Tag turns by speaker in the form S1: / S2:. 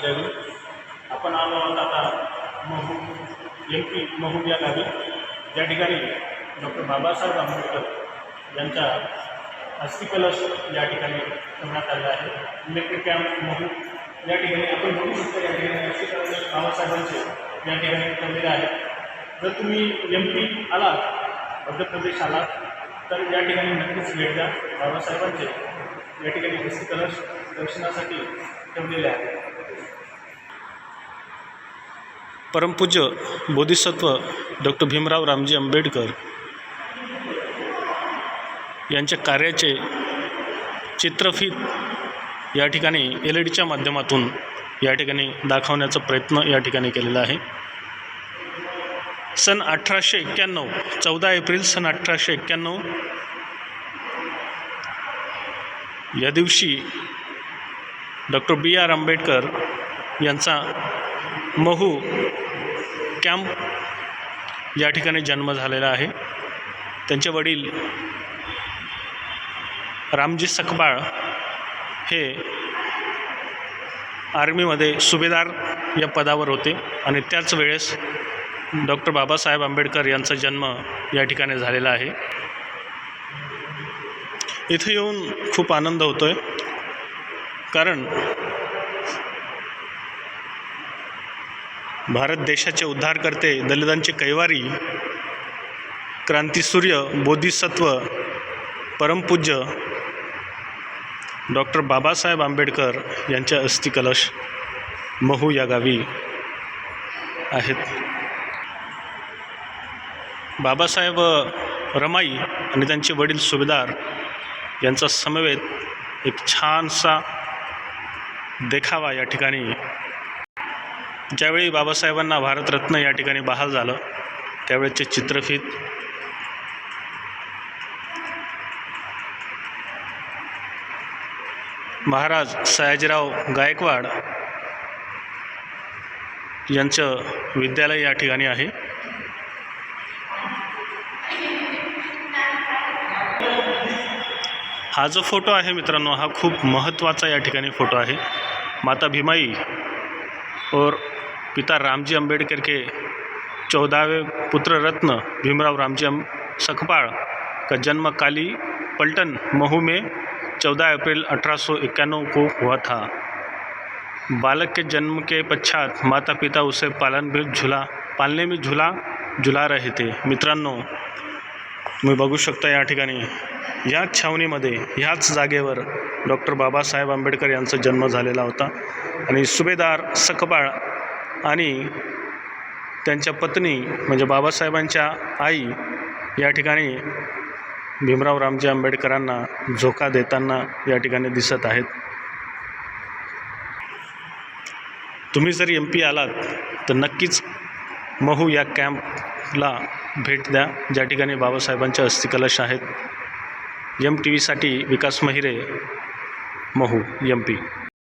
S1: द्यावी आपण आलो आहोत आता महू एम पी महू या गावी. ज्या ठिकाणी डॉक्टर बाबासाहेब आंबेडकर यांच्या अस्थिकलश या ठिकाणी ठेवण्यात आलेला आहे. Electric camp Mhow. या ठिकाणी आपण बघू शकतो या ठिकाणी अस्थिकलश बाबासाहेबांचे या ठिकाणी ठेवलेले आहेत जर तुम्ही एम पी आलात मध्य प्रदेश आलात तर या ठिकाणी नक्कीच भेट द्या. बाबासाहेबांचे या ठिकाणी अस्थिकलश दर्शनासाठी ठेवलेले आहे.
S2: परमपूज्य बोधिसत्व डॉक्टर भीमराव रामजी आंबेडकर यांच्या कार्याचे चित्रफित या ठिकाणी एल ई डीच्या माध्यमातून या ठिकाणी दाखवण्याचा प्रयत्न या ठिकाणी केलेला आहे. सन अठराशे एक्क्याण्णव चौदा एप्रिल सन अठराशे एक्क्याण्णव या दिवशी डॉक्टर बी आर आंबेडकर यांचा महू कॅम्प या ठिकाणी जन्म झालेला आहे. त्यांचे वडील रामजी सकबाळ हे आर्मीमध्ये सुभेदार या पदावर होते आणि त्याच वेळेस डॉक्टर बाबासाहेब आंबेडकर यांचा जन्म या ठिकाणी झालेला आहे. इथं येऊन खूप आनंद होतो आहे कारण भारत देशाचे उद्धारकर्ते दलितांचे कैवारी क्रांतीसूर्य बोधिसत्व परमपूज्य डॉक्टर बाबासाहेब आंबेडकर यांच्या अस्थिकलश महू या गावी आहेत. बाबासाहेब रमाई आणि त्यांचे वडील सुभेदार यांचा समवेत एक छानसा देखावा या ठिकाणी. ज्यावेळी बाबासाहेबांना भारतरत्न या ठिकाणी बहाल झालं त्यावेळेचे चित्रफित. महाराज सयाजीराव गायकवाड यांचं विद्यालय या ठिकाणी आहे. हा जो फ़ोटो आहे मित्रांनो, हा खूप महत्त्वाचा या ठिकाणी फ़ोटो आहे. माता भीमाई और पिता रामजी अंबेडकर के चौदहवें पुत्र रत्न भीमराव रामजी सकपाल का जन्म काली पलटन महू में 14 अप्रैल अठारह सौ इक्यानवे को हुआ था। बालक के जन्म के पश्चात माता पिता उसे पालन भी झुला पालने में झुला झुला रहे थे। मित्रांनो तुम्ही बघू शकता या ठिकाणी. याच छावणीमध्ये ह्याच जागेवर डॉक्टर बाबासाहेब आंबेडकर यांचा जन्म झालेला होता. आणि सुभेदार सकपाळ आणि त्यांच्या पत्नी म्हणजे बाबासाहेबांच्या आई या ठिकाणी भीमराव रामजी आंबेडकरांना झोका देताना या ठिकाणी दिसत आहेत. तुम्ही जर एम पी आलात तर नक्कीच महू या कॅम्प ला भेट द्या. ज्या ठिकाणी बाबासाहेबांचे अस्थिकलश आहेत. एम टी व्हीसाठी विकास महिरे महू एम पी